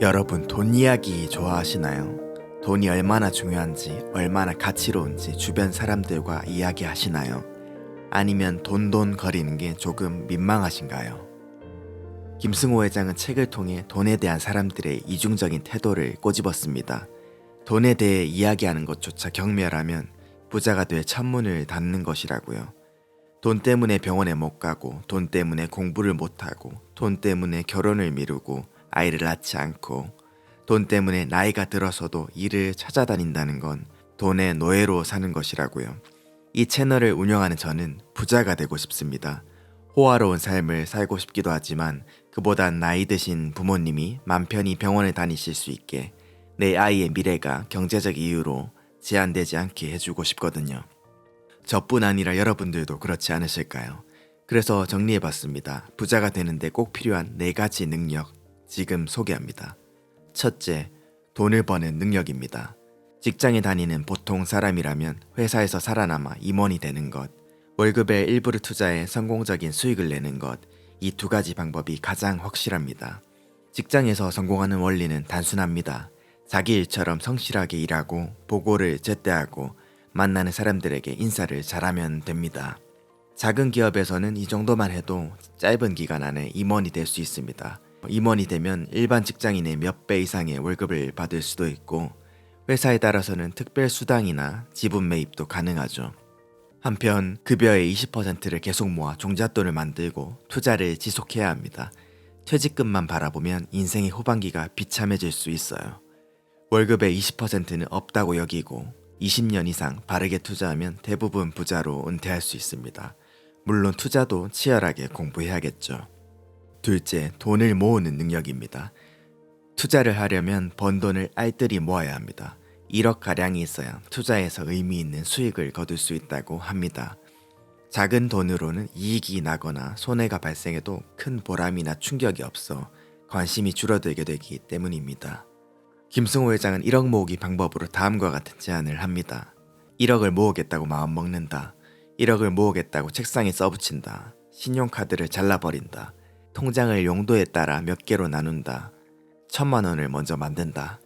여러분 돈 이야기 좋아하시나요? 돈이 얼마나 중요한지, 얼마나 가치로운지 주변 사람들과 이야기하시나요? 아니면 돈돈 거리는 게 조금 민망하신가요? 김승호 회장은 책을 통해 돈에 대한 사람들의 이중적인 태도를 꼬집었습니다. 돈에 대해 이야기하는 것조차 경멸하면 부자가 될 천문을 닫는 것이라고요. 돈 때문에 병원에 못 가고, 돈 때문에 공부를 못 하고, 돈 때문에 결혼을 미루고, 아이를 낳지 않고 돈 때문에 나이가 들어서도 일을 찾아다닌다는 건 돈의 노예로 사는 것이라고요. 이 채널을 운영하는 저는 부자가 되고 싶습니다. 호화로운 삶을 살고 싶기도 하지만 그보단 나이 드신 부모님이 맘 편히 병원에 다니실 수 있게 내 아이의 미래가 경제적 이유로 제한되지 않게 해주고 싶거든요. 저뿐 아니라 여러분들도 그렇지 않으실까요? 그래서 정리해봤습니다. 부자가 되는데 꼭 필요한 네 가지 능력. 지금 소개합니다. 첫째, 돈을 버는 능력입니다. 직장에 다니는 보통 사람이라면 회사에서 살아남아 임원이 되는 것, 월급의 일부를 투자해 성공적인 수익을 내는 것, 이 두 가지 방법이 가장 확실합니다. 직장에서 성공하는 원리는 단순합니다. 자기 일처럼 성실하게 일하고 보고를 제때하고 만나는 사람들에게 인사를 잘하면 됩니다. 작은 기업에서는 이 정도만 해도 짧은 기간 안에 임원이 될 수 있습니다. 임원이 되면 일반 직장인의 몇 배 이상의 월급을 받을 수도 있고 회사에 따라서는 특별 수당이나 지분 매입도 가능하죠. 한편 급여의 20%를 계속 모아 종잣돈을 만들고 투자를 지속해야 합니다. 퇴직금만 바라보면 인생의 후반기가 비참해질 수 있어요. 월급의 20%는 없다고 여기고 20년 이상 바르게 투자하면 대부분 부자로 은퇴할 수 있습니다. 물론 투자도 치열하게 공부해야겠죠. 둘째, 돈을 모으는 능력입니다. 투자를 하려면 번 돈을 알뜰히 모아야 합니다. 1억 가량이 있어야 투자에서 의미 있는 수익을 거둘 수 있다고 합니다. 작은 돈으로는 이익이 나거나 손해가 발생해도 큰 보람이나 충격이 없어 관심이 줄어들게 되기 때문입니다. 김승호 회장은 1억 모으기 방법으로 다음과 같은 제안을 합니다. 1억을 모으겠다고 마음 먹는다. 1억을 모으겠다고 책상에 써붙인다. 신용카드를 잘라버린다. 통장을 용도에 따라 몇 개로 나눈다. 천만 원을 먼저 만든다.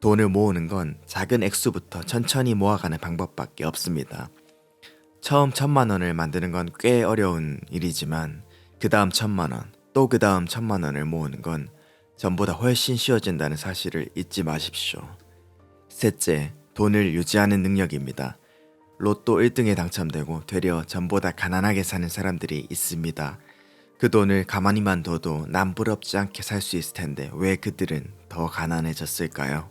돈을 모으는 건 작은 액수부터 천천히 모아가는 방법밖에 없습니다. 처음 천만 원을 만드는 건 꽤 어려운 일이지만 그 다음 천만 원, 또 그 다음 천만 원을 모으는 건 전보다 훨씬 쉬워진다는 사실을 잊지 마십시오. 셋째, 돈을 유지하는 능력입니다. 로또 1등에 당첨되고 되려 전보다 가난하게 사는 사람들이 있습니다. 그 돈을 가만히만 둬도 남부럽지 않게 살 수 있을 텐데 왜 그들은 더 가난해졌을까요?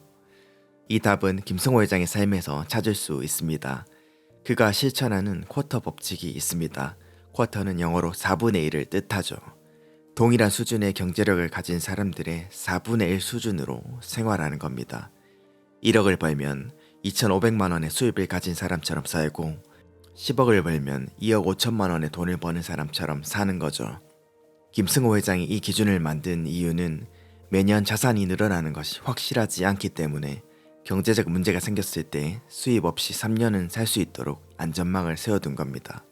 이 답은 김성호 회장의 삶에서 찾을 수 있습니다. 그가 실천하는 쿼터 법칙이 있습니다. 쿼터는 영어로 4분의 1을 뜻하죠. 동일한 수준의 경제력을 가진 사람들의 4분의 1 수준으로 생활하는 겁니다. 1억을 벌면 2,500만 원의 수입을 가진 사람처럼 살고 10억을 벌면 2억 5천만 원의 돈을 버는 사람처럼 사는 거죠. 김승호 회장이 이 기준을 만든 이유는 매년 자산이 늘어나는 것이 확실하지 않기 때문에 경제적 문제가 생겼을 때 수입 없이 3년은 살 수 있도록 안전망을 세워둔 겁니다.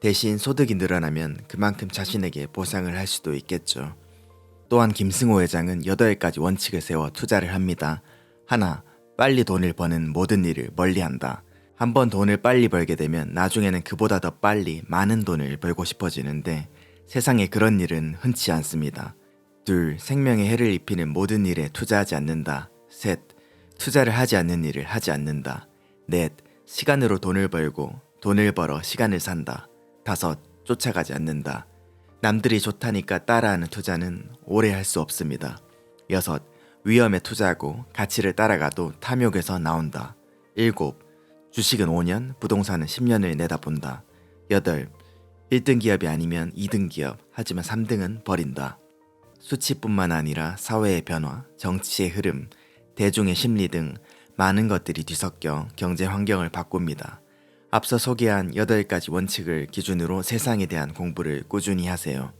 대신 소득이 늘어나면 그만큼 자신에게 보상을 할 수도 있겠죠. 또한 김승호 회장은 8가지 원칙을 세워 투자를 합니다. 하나, 빨리 돈을 버는 모든 일을 멀리 한다. 한번 돈을 빨리 벌게 되면 나중에는 그보다 더 빨리 많은 돈을 벌고 싶어지는데 세상에 그런 일은 흔치 않습니다. 둘, 생명에 해를 입히는 모든 일에 투자하지 않는다. 셋, 투자를 하지 않는 일을 하지 않는다. 넷, 시간으로 돈을 벌고 돈을 벌어 시간을 산다. 다섯, 쫓아가지 않는다. 남들이 좋다니까 따라하는 투자는 오래 할 수 없습니다. 여섯, 위험에 투자하고 가치를 따라가도 탐욕에서 나온다. 일곱, 주식은 5년, 부동산은 10년을 내다본다. 여덟, 1등 기업이 아니면 2등 기업, 하지만 3등은 버린다. 수치뿐만 아니라 사회의 변화, 정치의 흐름, 대중의 심리 등 많은 것들이 뒤섞여 경제 환경을 바꿉니다. 앞서 소개한 8가지 원칙을 기준으로 세상에 대한 공부를 꾸준히 하세요.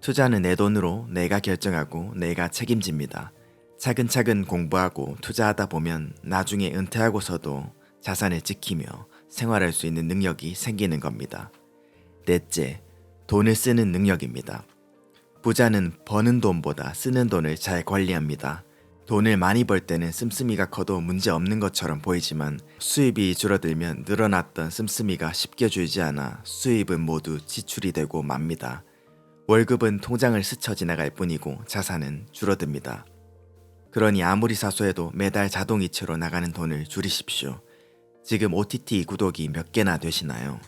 투자는 내 돈으로 내가 결정하고 내가 책임집니다. 차근차근 공부하고 투자하다 보면 나중에 은퇴하고서도 자산을 지키며 생활할 수 있는 능력이 생기는 겁니다. 넷째, 돈을 쓰는 능력입니다. 부자는 버는 돈보다 쓰는 돈을 잘 관리합니다. 돈을 많이 벌 때는 씀씀이가 커도 문제 없는 것처럼 보이지만 수입이 줄어들면 늘어났던 씀씀이가 쉽게 줄지 않아 수입은 모두 지출이 되고 맙니다. 월급은 통장을 스쳐 지나갈 뿐이고 자산은 줄어듭니다. 그러니 아무리 사소해도 매달 자동이체로 나가는 돈을 줄이십시오. 지금 OTT 구독이 몇 개나 되시나요?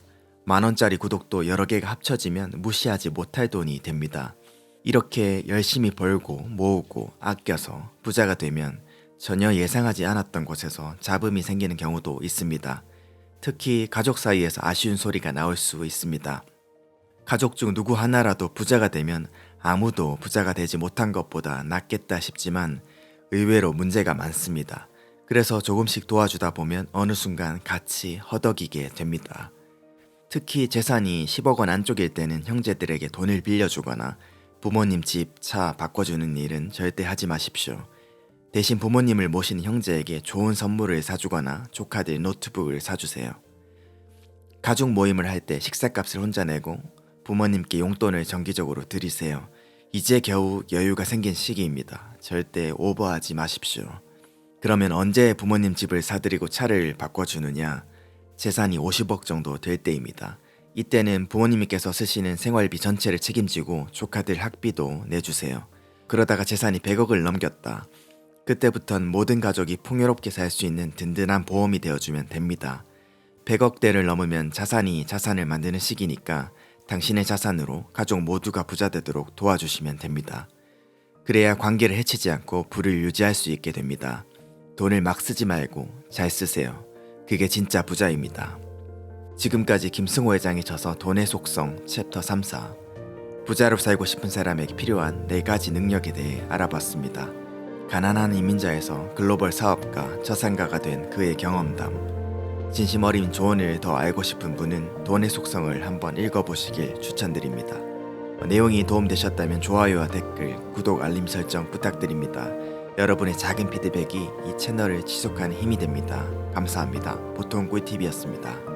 만 원짜리 구독도 여러 개가 합쳐지면 무시하지 못할 돈이 됩니다. 이렇게 열심히 벌고 모으고 아껴서 부자가 되면 전혀 예상하지 않았던 곳에서 잡음이 생기는 경우도 있습니다. 특히 가족 사이에서 아쉬운 소리가 나올 수 있습니다. 가족 중 누구 하나라도 부자가 되면 아무도 부자가 되지 못한 것보다 낫겠다 싶지만 의외로 문제가 많습니다. 그래서 조금씩 도와주다 보면 어느 순간 같이 허덕이게 됩니다. 특히 재산이 10억 원 안쪽일 때는 형제들에게 돈을 빌려주거나 부모님 집, 차 바꿔주는 일은 절대 하지 마십시오. 대신 부모님을 모시는 형제에게 좋은 선물을 사주거나 조카들 노트북을 사주세요. 가족 모임을 할 때 식사값을 혼자 내고 부모님께 용돈을 정기적으로 드리세요. 이제 겨우 여유가 생긴 시기입니다. 절대 오버하지 마십시오. 그러면 언제 부모님 집을 사드리고 차를 바꿔주느냐? 재산이 50억 정도 될 때입니다. 이때는 부모님께서 쓰시는 생활비 전체를 책임지고 조카들 학비도 내주세요. 그러다가 재산이 100억을 넘겼다. 그때부턴 모든 가족이 풍요롭게 살 수 있는 든든한 보험이 되어주면 됩니다. 100억대를 넘으면 자산이 자산을 만드는 시기니까 당신의 자산으로 가족 모두가 부자 되도록 도와주시면 됩니다. 그래야 관계를 해치지 않고 부를 유지할 수 있게 됩니다. 돈을 막 쓰지 말고 잘 쓰세요. 그게 진짜 부자입니다. 지금까지 김승호 회장이 져서 돈의 속성 챕터 34 부자로 살고 싶은 사람에게 필요한 네 가지 능력에 대해 알아봤습니다. 가난한 이민자에서 글로벌 사업가, 저상가가 된 그의 경험담. 진심 어린 조언을 더 알고 싶은 분은 돈의 속성을 한번 읽어보시길 추천드립니다. 내용이 도움되셨다면 좋아요와 댓글, 구독, 알림 설정 부탁드립니다. 여러분의 작은 피드백이 이 채널을 지속하는 힘이 됩니다. 감사합니다. 보통 꿀팁이었습니다.